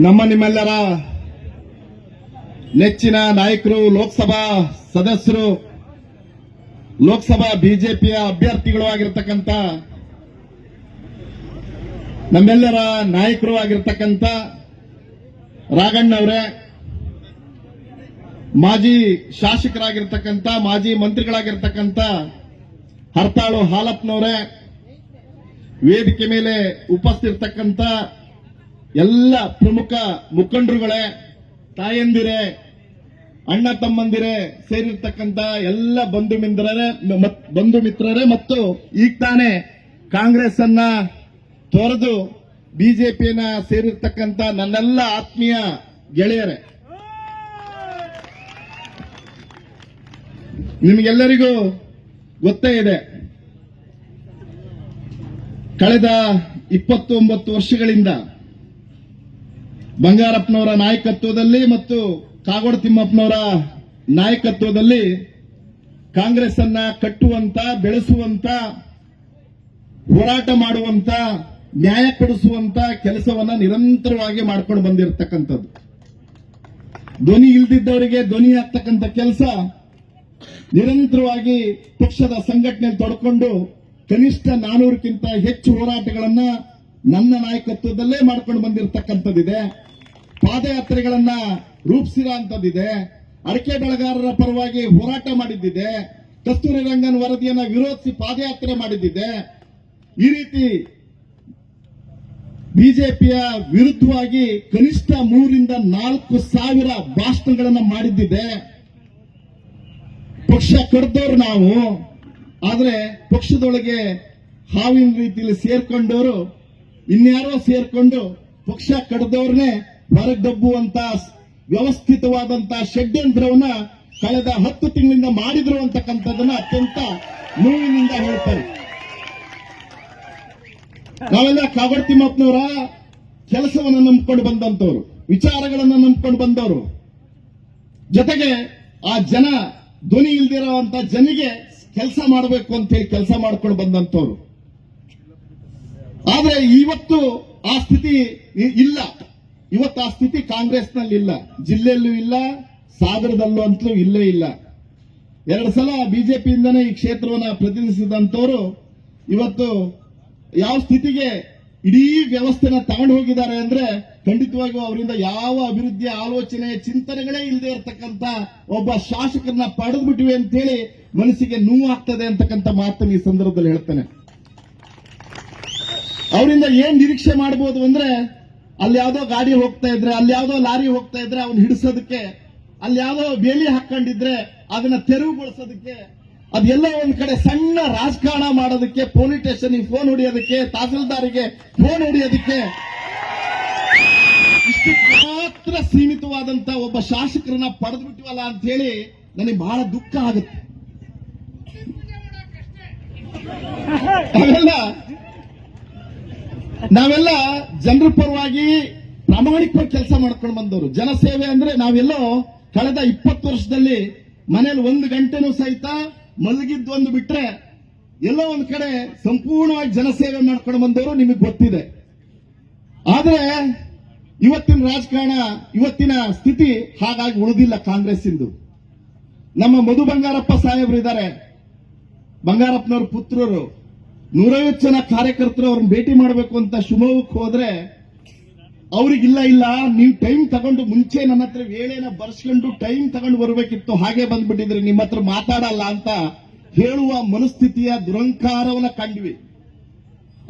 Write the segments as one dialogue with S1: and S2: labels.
S1: ನಮ್ಮ ನಿಮ್ಮೆಲ್ಲರ ನೆಚ್ಚಿನ ನಾಯಕರು, ಲೋಕಸಭಾ ಸದಸ್ಯರು, ಲೋಕಸಭಾ ಬಿಜೆಪಿಯ ಅಭ್ಯರ್ಥಿಗಳು ಆಗಿರ್ತಕ್ಕಂಥ, ನಮ್ಮೆಲ್ಲರ ನಾಯಕರು ಆಗಿರ್ತಕ್ಕಂಥ ರಾಘಣ್ಣವರೇ ಮಾಜಿ ಶಾಸಕರಾಗಿರ್ತಕ್ಕಂಥ, ಮಾಜಿ ಮಂತ್ರಿಗಳಾಗಿರ್ತಕ್ಕಂಥ ಹರ್ತಾಳು ಹಾಲಪ್ಪನವರೇ, ವೇದಿಕೆ ಮೇಲೆ ಉಪಸ್ಥಿರ್ತಕ್ಕಂಥ ಎಲ್ಲ ಪ್ರಮುಖ ಮುಖಂಡರುಗಳೇ, ತಾಯಂದಿರೇ, ಅಣ್ಣ ತಮ್ಮಂದಿರೇ ಸೇರಿರ್ತಕ್ಕಂತ ಎಲ್ಲ ಬಂಧು ಮಿತ್ರರೇ, ಮತ್- ಬಂಧು ಮಿತ್ರರೇ ಮತ್ತು ಈಗ ತಾನೇ ಕಾಂಗ್ರೆಸ್ ಅನ್ನ ತೊರೆದು ಬಿಜೆಪಿಯನ್ನ ಸೇರಿರ್ತಕ್ಕಂತ ನನ್ನೆಲ್ಲ ಆತ್ಮೀಯ ಗೆಳೆಯರೇ. ನಿಮಗೆಲ್ಲರಿಗೂ ಗೊತ್ತೇ ಇದೆ. ಕಳೆದ ಇಪ್ಪತ್ತೊಂಬತ್ತು ವರ್ಷಗಳಿಂದ ಬಂಗಾರಪ್ಪನವರ ನಾಯಕತ್ವದಲ್ಲಿ ಮತ್ತು ಕಾಗೋಡು ತಿಮ್ಮಪ್ಪನವರ ನಾಯಕತ್ವದಲ್ಲಿ ಕಾಂಗ್ರೆಸ್ ಅನ್ನ ಕಟ್ಟುವಂತ, ಬೆಳೆಸುವಂತ, ಹೋರಾಟ ಮಾಡುವಂತ, ನ್ಯಾಯ ಕೊಡಿಸುವಂತ ಕೆಲಸವನ್ನ ನಿರಂತರವಾಗಿ ಮಾಡ್ಕೊಂಡು ಬಂದಿರತಕ್ಕಂಥದ್ದು. ಧ್ವನಿ ಇಲ್ದಿದ್ದವರಿಗೆ ಧ್ವನಿ ಆಗ್ತಕ್ಕಂಥ ಕೆಲಸ ನಿರಂತರವಾಗಿ ಪಕ್ಷದ ಸಂಘಟನೆ ತೊಡ್ಕೊಂಡು ಕನಿಷ್ಠ ನಾನೂರಕ್ಕಿಂತ ಹೆಚ್ಚು ಹೋರಾಟಗಳನ್ನ ನನ್ನ ನಾಯಕತ್ವದಲ್ಲೇ ಮಾಡ್ಕೊಂಡು ಬಂದಿರತಕ್ಕಂಥದ್ದಿದೆ. ಪಾದಯಾತ್ರೆಗಳನ್ನ ರೂಪಿಸಿರೋ ಅಡಕೆ ಬೆಳೆಗಾರರ ಪರವಾಗಿ ಹೋರಾಟ ಮಾಡಿದ್ದಿದೆ. ಕಸ್ತೂರಿ ರಂಗನ್ ವರದಿಯನ್ನ ವಿರೋಧಿಸಿ ಪಾದಯಾತ್ರೆ ಮಾಡಿದ್ದಿದೆ. ಈ ರೀತಿ ಬಿಜೆಪಿಯ ವಿರುದ್ಧವಾಗಿ ಕನಿಷ್ಠ ಮೂರಿಂದ ನಾಲ್ಕು ಸಾವಿರ ಭಾಷಣಗಳನ್ನ ಮಾಡಿದ್ದಿದೆ. ಪಕ್ಷ ಕಡ್ದವ್ರು ನಾವು. ಆದ್ರೆ ಪಕ್ಷದೊಳಗೆ ಹಾವಿನ ರೀತಿಯಲ್ಲಿ ಸೇರ್ಕೊಂಡವರು ಇನ್ಯಾರೋ ಸೇರ್ಕೊಂಡು ಪಕ್ಷ ಕಡ್ದವ್ರನ್ನೇ ಹೊರಗೆ ವ್ಯವಸ್ಥಿತವಾದಂತಹ ವ್ಯವಸ್ಥಿತವಾದಂತ ಷಡ್ಯಂತ್ರವನ್ನ ಕಳೆದ ಹತ್ತು ತಿಂಗಳಿಂದ ಮಾಡಿದ್ರು ಅಂತಕ್ಕಂಥದ್ದನ್ನ ಅತ್ಯಂತ ನೋವಿನಿಂದ ಹೇಳ್ತಾರೆ. ನಾವೆಲ್ಲ ಕಾಗಡ್ ತಿಮ್ಮಪ್ಪನವರ ಕೆಲಸವನ್ನು ನಂಬ್ಕೊಂಡು ಬಂದಂತವ್ರು ವಿಚಾರಗಳನ್ನ ನಂಬ್ಕೊಂಡು ಬಂದವರು. ಜೊತೆಗೆ ಆ ಜನ ಧ್ವನಿ ಇಲ್ದಿರೋ ಜನಿಗೆ ಕೆಲಸ ಮಾಡಬೇಕು ಅಂತ ಹೇಳಿ ಕೆಲಸ ಮಾಡ್ಕೊಂಡು ಬಂದಂತವ್ರು ಆದ್ರೆ ಇವತ್ತು ಆ ಸ್ಥಿತಿ ಇಲ್ಲ. ಇವತ್ತು ಆ ಸ್ಥಿತಿ ಕಾಂಗ್ರೆಸ್ನಲ್ಲಿ ಇಲ್ಲ ಜಿಲ್ಲೆಯಲ್ಲೂ ಇಲ್ಲ, ಸಾಗರದಲ್ಲೂ ಅಂತಲೂ ಇಲ್ಲೇ ಇಲ್ಲ. ಎರಡು ಸಲ ಬಿಜೆಪಿಯಿಂದನೇ ಈ ಕ್ಷೇತ್ರವನ್ನು ಪ್ರತಿನಿಧಿಸಿದಂತವರು ಇವತ್ತು ಯಾವ ಸ್ಥಿತಿಗೆ ಇಡೀ ವ್ಯವಸ್ಥೆನ ತಗೊಂಡು ಹೋಗಿದ್ದಾರೆ ಅಂದ್ರೆ ಖಂಡಿತವಾಗಿಯೂ ಅವರಿಂದ ಯಾವ ಅಭಿವೃದ್ಧಿಯ ಆಲೋಚನೆ, ಚಿಂತನೆಗಳೇ ಇಲ್ಲದೆ ಇರತಕ್ಕಂತ ಒಬ್ಬ ಶಾಸಕರನ್ನ ಪಡೆದು ಬಿಟ್ಟಿವೆ ಅಂತೇಳಿ ಮನಸ್ಸಿಗೆ ನೋವು ಆಗ್ತದೆ ಅಂತಕ್ಕಂಥ ಮಾತನ್ನು ಈ ಸಂದರ್ಭದಲ್ಲಿ ಹೇಳ್ತೇನೆ. ಅವರಿಂದ ಏನ್ ನಿರೀಕ್ಷೆ ಮಾಡಬಹುದು ಅಂದ್ರೆ ಅಲ್ಲಿ ಯಾವ್ದೋ ಗಾಡಿ ಹೋಗ್ತಾ ಇದ್ರೆ ಅಲ್ಲಿ ಯಾವ್ದೋ ಲಾರಿ ಹೋಗ್ತಾ ಇದ್ರೆ ಅವ್ನು ಹಿಡಿಸೋದಕ್ಕೆ ಅಲ್ಲಿ ಯಾವ್ದೋ ಬೇಲಿ ಹಾಕೊಂಡಿದ್ರೆ ಅದನ್ನ ತೆರವುಗೊಳಿಸೋದಕ್ಕೆ ಅದೆಲ್ಲ ಒಂದ್ ಕಡೆ ಸಣ್ಣ ರಾಜಕಾರಣ ಮಾಡೋದಕ್ಕೆ ಪೊಲೀಸ್ ಸ್ಟೇಷನ್ ಫೋನ್ ಹೊಡಿಯೋದಕ್ಕೆ ತಹಸೀಲ್ದಾರಿಗೆ ಫೋನ್ ಹೊಡಿಯೋದಕ್ಕೆ ಮಾತ್ರ ಸೀಮಿತವಾದಂತ ಒಬ್ಬ ಶಾಸಕರನ್ನ ಪಡೆದು ಬಿಟ್ಟಿವಲ್ಲ ಅಂತ ಹೇಳಿ ನನಗೆ ಬಹಳ ದುಃಖ ಆಗುತ್ತೆ. ನಾವೆಲ್ಲ ಜನರ ಪರವಾಗಿ ಪ್ರಾಮಾಣಿಕವಾಗಿ ಕೆಲಸ ಮಾಡ್ಕೊಂಡು ಬಂದವರು. ಜನಸೇವೆ ಅಂದ್ರೆ ನಾವೆಲ್ಲೋ ಕಳೆದ ಇಪ್ಪತ್ತು ವರ್ಷದಲ್ಲಿ ಮನೇಲಿ ಒಂದು ಗಂಟೆನೂ ಸಹಿತ ಮಲಗಿದ್ದು ಒಂದು ಬಿಟ್ರೆ ಎಲ್ಲೋ ಒಂದು ಕಡೆ ಸಂಪೂರ್ಣವಾಗಿ ಜನಸೇವೆ ಮಾಡ್ಕೊಂಡು ಬಂದವರು ನಿಮಗೆ ಗೊತ್ತಿದೆ. ಆದ್ರೆ ಇವತ್ತಿನ ರಾಜಕಾರಣ, ಇವತ್ತಿನ ಸ್ಥಿತಿ ಹಾಗಾಗಿ ಉಳಿದಿಲ್ಲ ಕಾಂಗ್ರೆಸ್ ಇಂದು ನಮ್ಮ ಮಧು ಬಂಗಾರಪ್ಪ ಸಾಹೇಬರು ಇದ್ದಾರೆ ಬಂಗಾರಪ್ಪನವ್ರ ಪುತ್ರರು. ನೂರೈವತ್ತು ಜನ ಕಾರ್ಯಕರ್ತರು ಅವ್ರನ್ನ ಭೇಟಿ ಮಾಡಬೇಕು ಅಂತ ಶಿವಮೊಗ್ಗಕ್ಕೆ ಹೋದ್ರೆ ಅವ್ರಿಗಿಲ್ಲ ಇಲ್ಲ ನೀವು ಟೈಮ್ ತಗೊಂಡು ಮುಂಚೆ ನನ್ನ ಹತ್ರ ವೇಳೆನ ಬರ್ಸ್ಕೊಂಡು ಟೈಮ್ ತಗೊಂಡು ಬರಬೇಕಿತ್ತು, ಹಾಗೆ ಬಂದ್ಬಿಟ್ಟಿದ್ರಿ, ನಿಮ್ಮ ಹತ್ರ ಮಾತಾಡಲ್ಲ ಅಂತ ಹೇಳುವ ಮನಸ್ಥಿತಿಯ ದುರಂಕಾರವನ್ನ ಕಂಡ್ವಿ.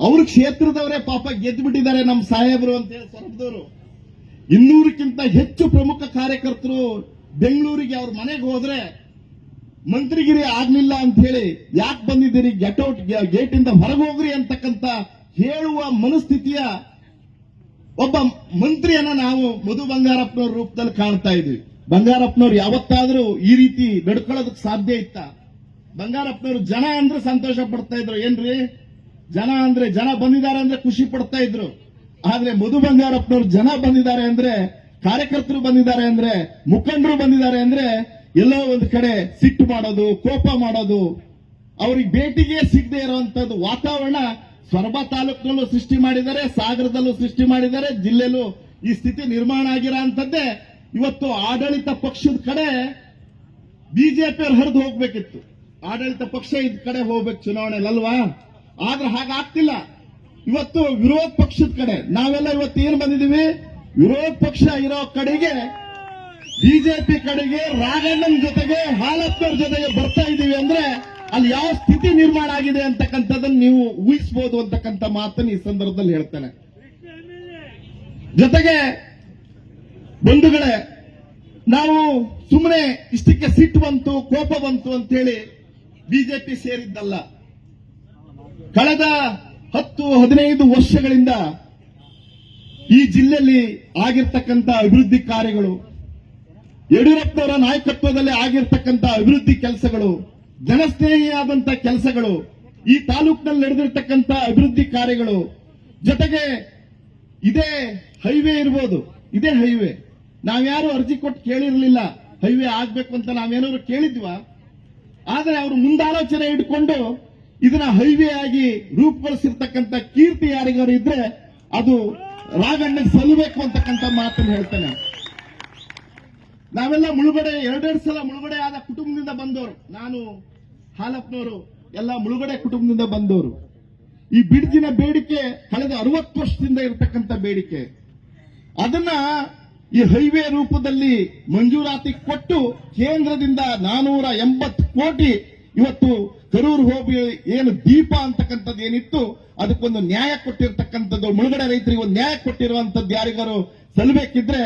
S1: ಅವ್ರ ಕ್ಷೇತ್ರದವರೇ ಪಾಪ ಗೆದ್ದುಬಿಟ್ಟಿದ್ದಾರೆ ನಮ್ಮ ಸಾಹೇಬರು ಅಂತ ಹೇಳಿ ಸೊರಬದವರು. ಇನ್ನೂರಕ್ಕಿಂತ ಹೆಚ್ಚು ಪ್ರಮುಖ ಕಾರ್ಯಕರ್ತರು ಬೆಂಗಳೂರಿಗೆ ಅವ್ರ ಮನೆಗೆ ಹೋದ್ರೆ ಮಂತ್ರಿಗಿರಿ ಆಗ್ಲಿಲ್ಲ ಅಂತ ಹೇಳಿ ಯಾಕೆ ಬಂದಿದ್ದೀರಿ? ಗೆಟೌಟ್ ಗೇಟ್ ಇಂದ ಹೊರಗೆ ಹೋಗ್ರಿ ಅಂತಕ್ಕಂತ ಹೇಳುವ ಮನಸ್ಥಿತಿಯ ಒಬ್ಬ ಮಂತ್ರಿಯನ್ನ ನಾವು ಮಧು ಬಂಗಾರಪ್ಪನವ್ರ ರೂಪದಲ್ಲಿ ಕಾಣ್ತಾ ಇದ್ವಿ. ಬಂಗಾರಪ್ಪನವ್ರು ಯಾವತ್ತಾದ್ರೂ ಈ ರೀತಿ ನಡ್ಕೊಳ್ಳೋದಕ್ಕೆ ಸಾಧ್ಯ ಇತ್ತ? ಬಂಗಾರಪ್ಪನವರು ಜನ ಅಂದ್ರೆ ಸಂತೋಷ ಪಡ್ತಾ ಇದ್ರು. ಏನ್ರಿ? ಜನ ಅಂದ್ರೆ ಜನ ಬಂದಿದ್ದಾರೆ ಅಂದ್ರೆ ಖುಷಿ ಪಡ್ತಾ ಇದ್ರು. ಆದ್ರೆ ಮಧು ಬಂಗಾರಪ್ಪನವ್ರು ಜನ ಬಂದಿದ್ದಾರೆ ಅಂದ್ರೆ ಕಾರ್ಯಕರ್ತರು ಬಂದಿದ್ದಾರೆ ಅಂದ್ರೆ ಮುಖಂಡರು ಬಂದಿದ್ದಾರೆ ಅಂದ್ರೆ ಎಲ್ಲೋ ಒಂದು ಕಡೆ ಸಿಟ್ಟು ಮಾಡೋದು, ಕೋಪ ಮಾಡೋದು, ಅವ್ರಿಗೆ ಭೇಟಿಗೆ ಸಿಗದೆ ಇರುವಂತದ್ದು ವಾತಾವರಣ ಸೊರಬ ತಾಲೂಕಿನಲ್ಲೂ ಸೃಷ್ಟಿ ಮಾಡಿದ್ದಾರೆ, ಸಾಗರದಲ್ಲೂ ಸೃಷ್ಟಿ ಮಾಡಿದ್ದಾರೆ ಜಿಲ್ಲೆಲ್ಲೂ ಈ ಸ್ಥಿತಿ ನಿರ್ಮಾಣ ಆಗಿರೋ ಅಂತದ್ದೇ ಇವತ್ತು ಆಡಳಿತ ಪಕ್ಷದ ಕಡೆ ಬಿಜೆಪಿ ಅವ್ರು ಹರಿದು ಹೋಗ್ಬೇಕಿತ್ತು. ಆಡಳಿತ ಪಕ್ಷ ಇದ್ ಕಡೆ ಹೋಗ್ಬೇಕು ಚುನಾವಣೆ ಅಲ್ವಾ ಆದ್ರೆ ಹಾಗಾಗ್ತಿಲ್ಲ. ಇವತ್ತು ವಿರೋಧ ಪಕ್ಷದ ಕಡೆ, ನಾವೆಲ್ಲ ಇವತ್ತು ಏನ್ ಬಂದಿದೀವಿ ವಿರೋಧ ಪಕ್ಷ ಇರೋ ಕಡೆಗೆ ಬಿಜೆಪಿ ಕಡೆಗೆ ರಾಘಣ್ಣನ ಜೊತೆಗೆ ಹಾಲಪ್ಪನವ್ರ ಜೊತೆಗೆ ಬರ್ತಾ ಇದ್ದೀವಿ ಅಂದ್ರೆ ಅಲ್ಲಿ ಯಾವ ಸ್ಥಿತಿ ನಿರ್ಮಾಣ ಆಗಿದೆ ಅಂತಕ್ಕಂಥದ್ದನ್ನು ನೀವು ಊಹಿಸಬಹುದು ಅಂತಕ್ಕಂಥ ಮಾತನ್ನು ಈ ಸಂದರ್ಭದಲ್ಲಿ ಹೇಳ್ತೇನೆ. ಜೊತೆಗೆ ಬಂಧುಗಳೇ, ನಾವು ಸುಮ್ಮನೆ ಇಷ್ಟಕ್ಕೆ ಸಿಟ್ಟು ಬಂತು, ಕೋಪ ಬಂತು ಅಂತೇಳಿ ಬಿಜೆಪಿ ಸೇರಿದ್ದಲ್ಲ. ಕಳೆದ ಹತ್ತು, ಹದಿನೈದು ವರ್ಷಗಳಿಂದ ಈ ಜಿಲ್ಲೆಯಲ್ಲಿ ಆಗಿರ್ತಕ್ಕಂಥ ಅಭಿವೃದ್ಧಿ ಕಾರ್ಯಗಳು ಯಡಿಯೂರಪ್ಪನವರ ನಾಯಕತ್ವದಲ್ಲಿ ಆಗಿರ್ತಕ್ಕಂಥ ಅಭಿವೃದ್ಧಿ ಕೆಲಸಗಳು ಜನಸ್ನೇಹಿಯಾದಂತ ಕೆಲಸಗಳು, ಈ ತಾಲೂಕಿನಲ್ಲಿ ನಡೆದಿರ್ತಕ್ಕಂಥ ಅಭಿವೃದ್ಧಿ ಕಾರ್ಯಗಳು, ಜೊತೆಗೆ ಇದೇ ಹೈವೇ ಇರ್ಬೋದು, ಇದೇ ಹೈವೇ. ನಾವ್ಯಾರು ಅರ್ಜಿ ಕೊಟ್ಟು ಕೇಳಿರಲಿಲ್ಲ, ಹೈವೇ ಆಗ್ಬೇಕು ಅಂತ ನಾವೇನಾದ್ರು ಕೇಳಿದ್ವ? ಆದ್ರೆ ಅವರು ಮುಂದಾಲೋಚನೆ ಇಟ್ಕೊಂಡು ಇದನ್ನ ಹೈವೇ ಆಗಿ ರೂಪುಗೊಳಿಸಿರ್ತಕ್ಕಂಥ ಕೀರ್ತಿ ಯಾರಿಗಾರು ಇದ್ರೆ ಅದು ರಾಗಣ್ಣ ಸಲ್ಲಬೇಕು ಅಂತಕ್ಕಂಥ ಮಾತನ್ನು ಹೇಳ್ತೇನೆ. ನಾವೆಲ್ಲ ಮುಳುಗಡೆ, ಎರಡೆರಡು ಸಲ ಮುಳುಗಡೆ ಆದ ಕುಟುಂಬದಿಂದ ಬಂದವರು. ನಾನು ಹಾಲಪ್ಪನವರು, ಎಲ್ಲ ಮುಳುಗಡೆ ಕುಟುಂಬದಿಂದ ಬಂದವರು. ಈ ಬಿಡ್ಜಿನ ಬೇಡಿಕೆ ಕಳೆದ ಅರವತ್ತು ವರ್ಷದಿಂದ ಇರತಕ್ಕಂಥ ಬೇಡಿಕೆ. ಅದನ್ನ ಈ ಹೈವೇ ರೂಪದಲ್ಲಿ ಮಂಜೂರಾತಿ ಕೊಟ್ಟು ಕೇಂದ್ರದಿಂದ ನಾನೂರ ಎಂಬತ್ತು ಕೋಟಿ ಇವತ್ತು ಕರೂರು ಹೋಗಿ ಏನು ದೀಪ ಅಂತಕ್ಕಂಥದ್ದು ಏನಿತ್ತು, ಅದಕ್ಕೊಂದು ನ್ಯಾಯ ಕೊಟ್ಟಿರ್ತಕ್ಕಂಥದ್ದು, ಮುಳುಗಡೆ ರೈತರಿಗೆ ಒಂದು ನ್ಯಾಯ ಕೊಟ್ಟಿರುವಂತದ್ದು ಯಾರಿಗಾರು ಸಲ್ಲಬೇಕಿದ್ರೆ